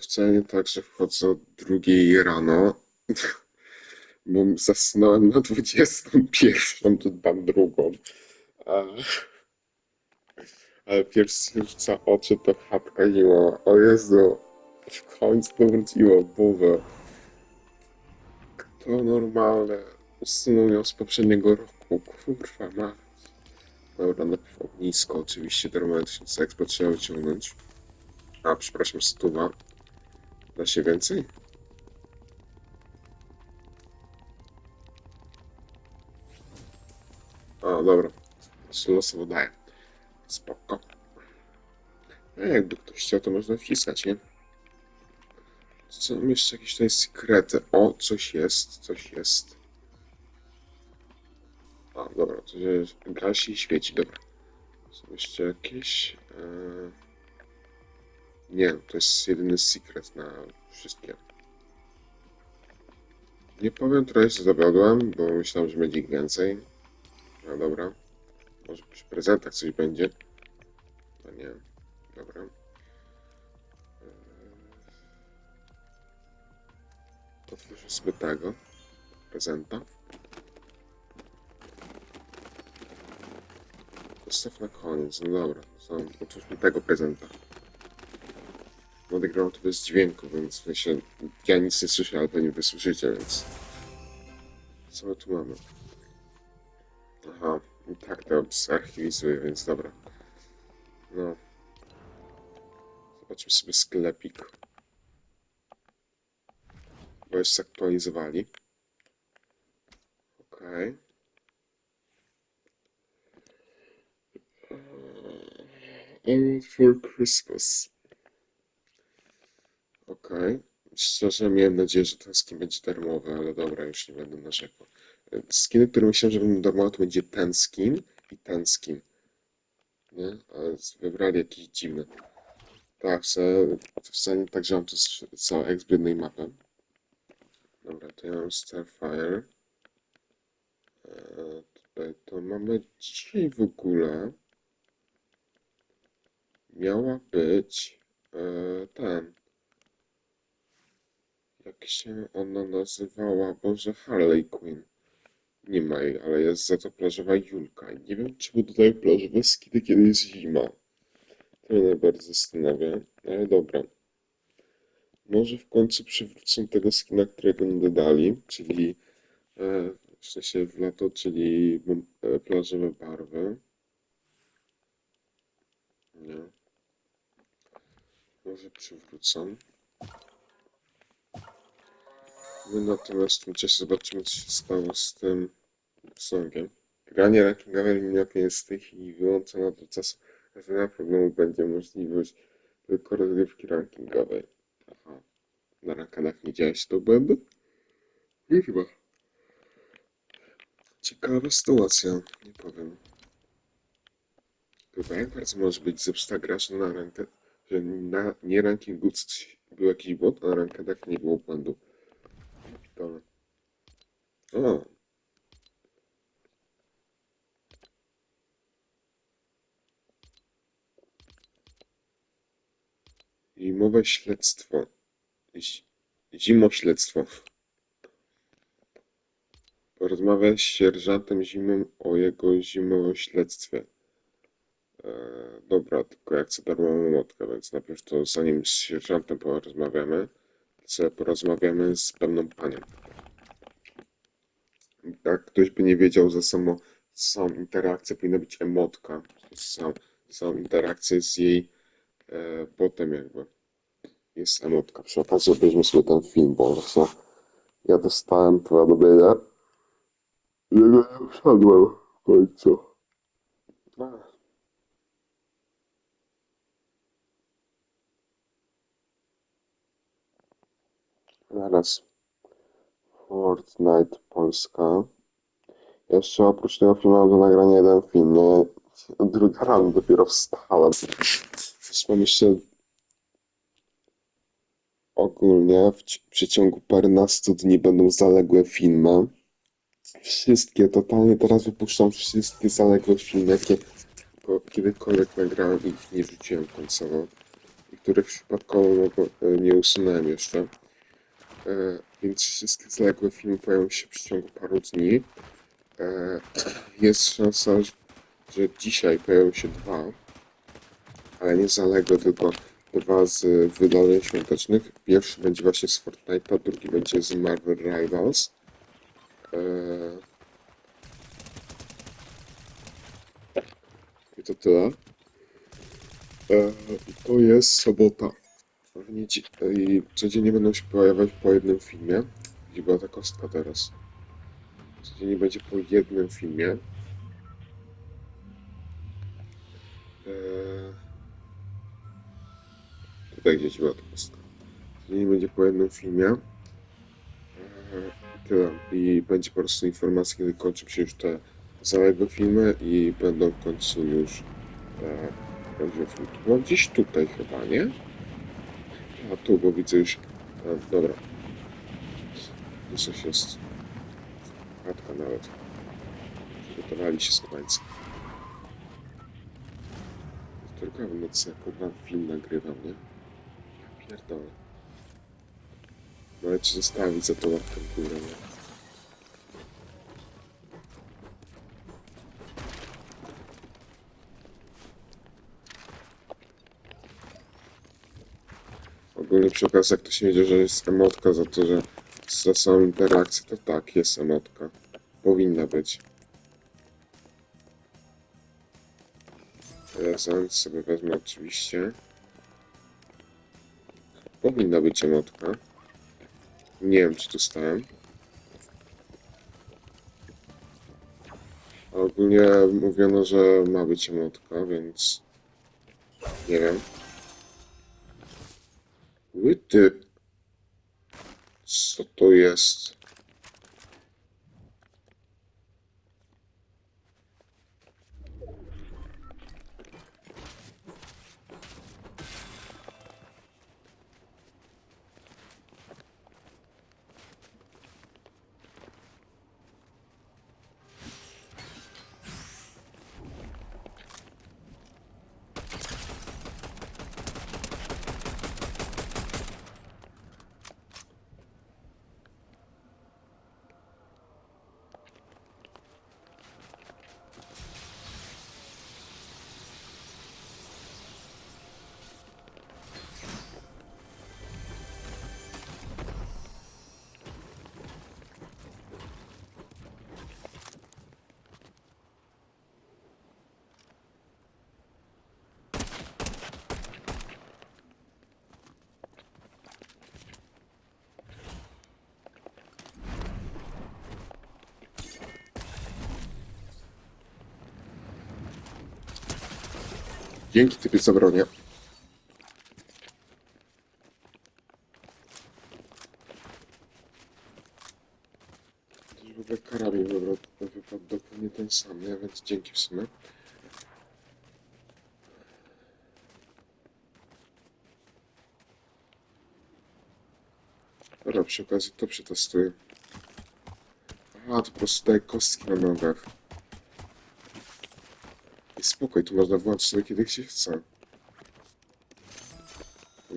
wcale nie tak, że wchodzę o drugiej rano, bo zasnąłem na 21, to dam drugą. A, ale pierwszy rzuca oczy to chatka. O Jezu, w końcu to wróciło, Boże. Kto normalne usunął ją z poprzedniego roku? Kurwa, ma. Dobra, najpierw ognisko, oczywiście, termometryczny seks trzeba wyciągnąć. A, przepraszam, stuwa. Da się więcej? A, dobra. Losowo daje. Spoko. A jakby ktoś chciał, to można wciskać, nie? Co mam jeszcze jakieś tutaj sekrety? O, coś jest, coś jest. A, dobra, to się gasi i świeci, dobra. Są jeszcze jakieś... E... Nie, to jest jedyny secret na wszystkie. Nie powiem, trochę się zawiodłem, bo myślałem, że będzie ich więcej. No dobra. Może przy prezentach coś będzie. No nie. Dobra. Eee, Otwórzmy sobie tego. Prezenta. Postaw na koniec. No dobra. Otwórzmy tego prezenta. Odegrał to bez dźwięku, więc w ja nic nie słyszę, ale pewnie wysłyszycie, więc... Co my tu mamy? Aha, tak to zarchiwizuję, więc dobra. No. Zobaczmy sobie sklepik. Bo już zaktualizowali. Okej. All for Christmas. Okej. Szczerze miałem nadzieję, że ten skin będzie darmowy, ale dobra, już nie będę narzekał. Skiny, które myślałem, że będą darmowe, to będzie ten skin i ten skin. Nie? Ale wybrali jakiś dziwny. Tak, wcale, wcale nie tak, że mam to z całej exp jednej mapy. Dobra, to ja mam Starfire. Eee, tutaj to mamy dzisiaj w ogóle miała być eee, ten jak się ona nazywała? Boże, Harley Quinn. Nie ma jej, ale jest za to plażowa Julka. Nie wiem, czy dodają plażowe skiny, kiedy jest zima. To mnie najbardziej zastanawia, ale dobra. Może w końcu przywrócą tego skina, którego nie dodali, czyli e, w sensie w lato, czyli e, plażowe barwy. Nie. Może przywrócą. My natomiast w tym czasie zobaczymy, co się stało z tym songiem. Granie rankingowe eliminacji jest tej chwili wyłączona do czasu rozwiązania problemu będzie możliwość tylko rozgrywki rankingowej. Aha. Na rankadach nie działać to błędy? Nie chyba. Ciekawa sytuacja, nie powiem. Chyba jak bardzo może być zepsuta gra, że na rankę, że na nie rankingu był jakiś błąd, a na rankadach nie było błędu. Dobra. O. Zimowe śledztwo. Zi- Zimośledztwo. Porozmawiać z sierżantem Zimą o jego zimośledztwie. Eee, dobra, tylko ja chcę darmową motkę, więc najpierw to zanim z sierżantem porozmawiamy, sobie porozmawiamy z pewną panią. Jak ktoś by nie wiedział, że samo, samą interakcję powinna być emotka. Sam, samą interakcję z jej e, botem jakby. Jest emotka. Przy okazji obejrzmy sobie ten film, bo ja dostałem powiadomienie, że go nie wszedłem w końcu. Zaraz. Fortnite Polska. Jeszcze oprócz tego filmu mam do nagrania jeden film, nie? Druga rano dopiero wstałem. Już mam ogólnie w ci- przeciągu parunastu dni będą zaległe filmy. Wszystkie, totalnie teraz wypuszczam wszystkie zaległe filmy, jakie ko- kiedykolwiek nagrałem i nie wrzuciłem końcowo. I których przypadkowo mogło- e, nie usunąłem jeszcze. E, Więc wszystkie zaległe filmy pojawią się w przeciągu paru dni. E, Jest szansa, że- dzisiaj pojawią się dwa, ale nie zaległe, tylko dwa z wydarzeń świątecznych. Pierwszy będzie właśnie z Fortnite'a, drugi będzie z Marvel Rivals. E, I to tyle. I to jest sobota. W niedzie- I codziennie będą się pojawiać po jednym filmie. Gdzie była ta kostka teraz? Codziennie będzie po jednym filmie. E, Tutaj gdzieś była ta kostka. Codziennie będzie po jednym filmie. E, i Tyle. I będzie po prostu informacja, kiedy kończą się już te zaległe filmy i będą w końcu już filmy. To było gdzieś tutaj chyba, nie? A tu, bo widzę już. A, dobra. Tu coś jest. Chatka nawet. Przygotowali się skabańcy. Tylko w nocy, kurwa, film nagrywam, nie? Ja pierdolę. Nawet ci zostawić za to łapkę górę, nie? Ogólnie przy okazji, jak ktoś nie wiedział, że jest emotka za to, że za samą interakcję, to tak, jest emotka. Powinna być. Razem sobie wezmę oczywiście. Powinna być emotka. Nie wiem, czy dostałem. Ogólnie mówiono, że ma być emotka, więc nie wiem. Łyty. Co to jest? Dzięki typie za bronię. W ogóle karabin wybrał, wypadł dokładnie ten sam, nie? Więc dzięki w sumie. Dobra, przy okazji to przetestuję. A, to po prostu daje kostki na nogach. Spokój, tu można włączyć sobie kiedy się chce.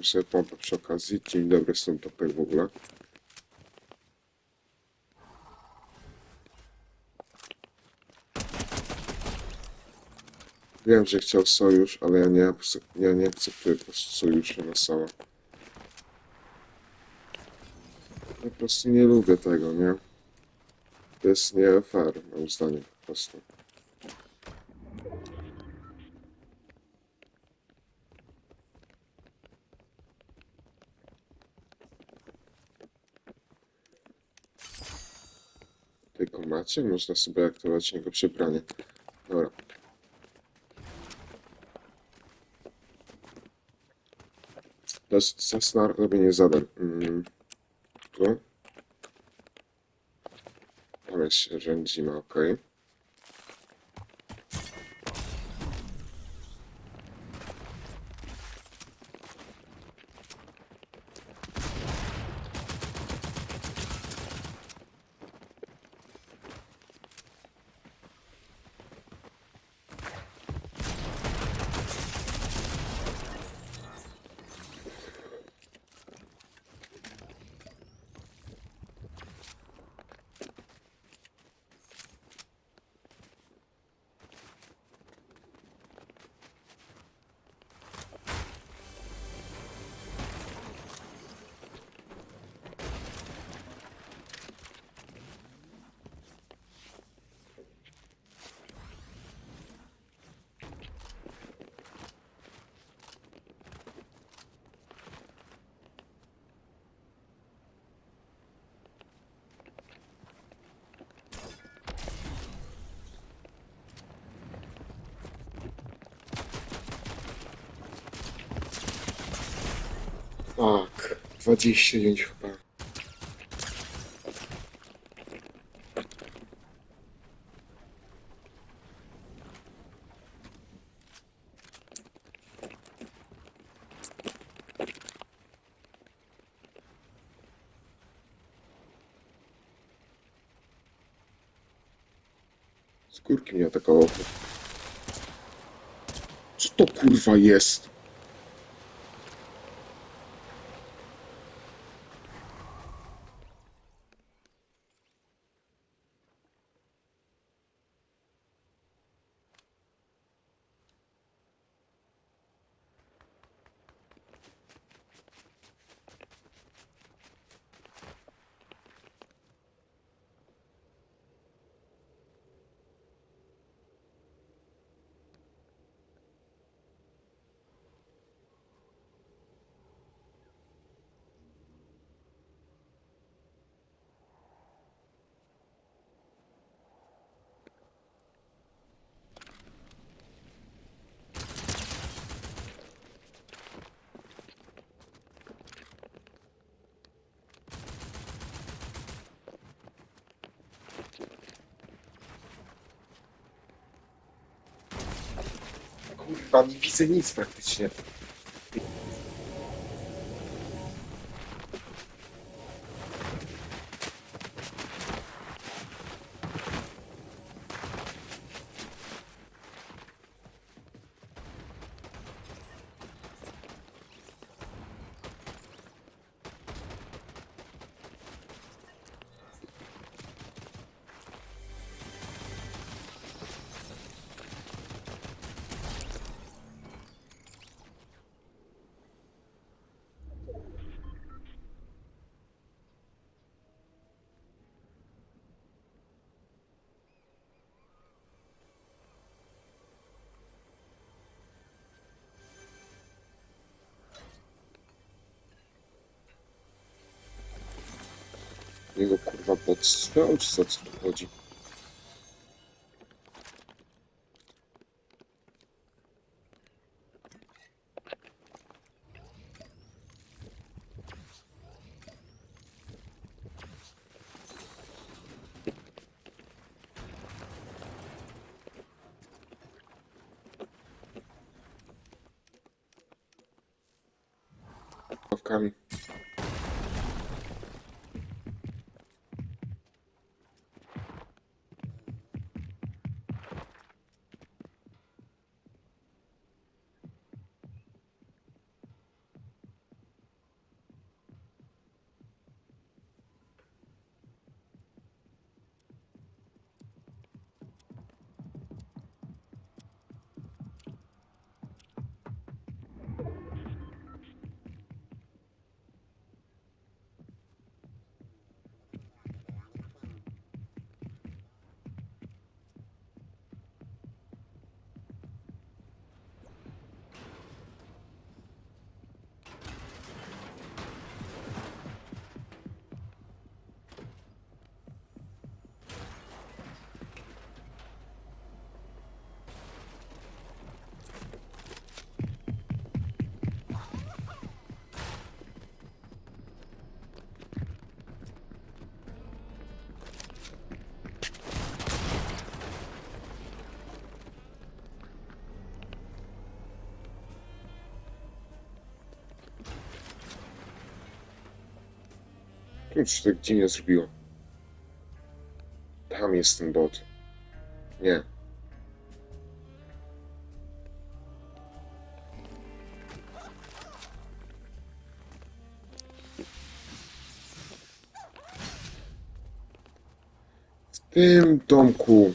Sobie pompę przy okazji. Dzień dobry, są topek w ogóle. Wiem, że chciał sojusz, ale ja nie, ja nie akceptuję po prostu sojuszu na sala. Po prostu nie lubię tego, nie? To jest nie fair, moim zdaniem, po prostu. Macie? Można sobie aktywować jego przebranie. Dobra. Czas na robienie zadań. Mm. Tu. Tam jest rządzimy, ok. 29 chyba. Z górki mnie atakował. Co to kurwa jest? Kurwa, nie widzę nic praktycznie. Jego kurwa podstrzał, czy co tu chodzi? Czemu się tak dziwnie zrobiło? Tam jest ten bot. Nie. W tym domku.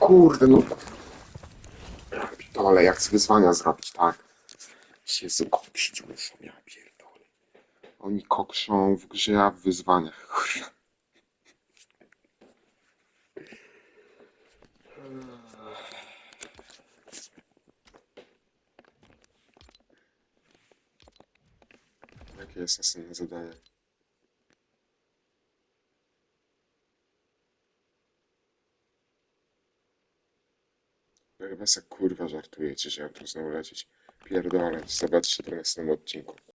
Kurde, no. Dole, jak chcę wyzwania zrobić, tak? Jezu, koksić muszą, ja pierdolę. Oni kokrzą w grze, a w wyzwaniach. Jakie jest następne zadanie? Wy Chyba se kurwa żartujecie, że ja tu znowu lecieć. Pierdolę, zobaczcie to w następnym odcinku.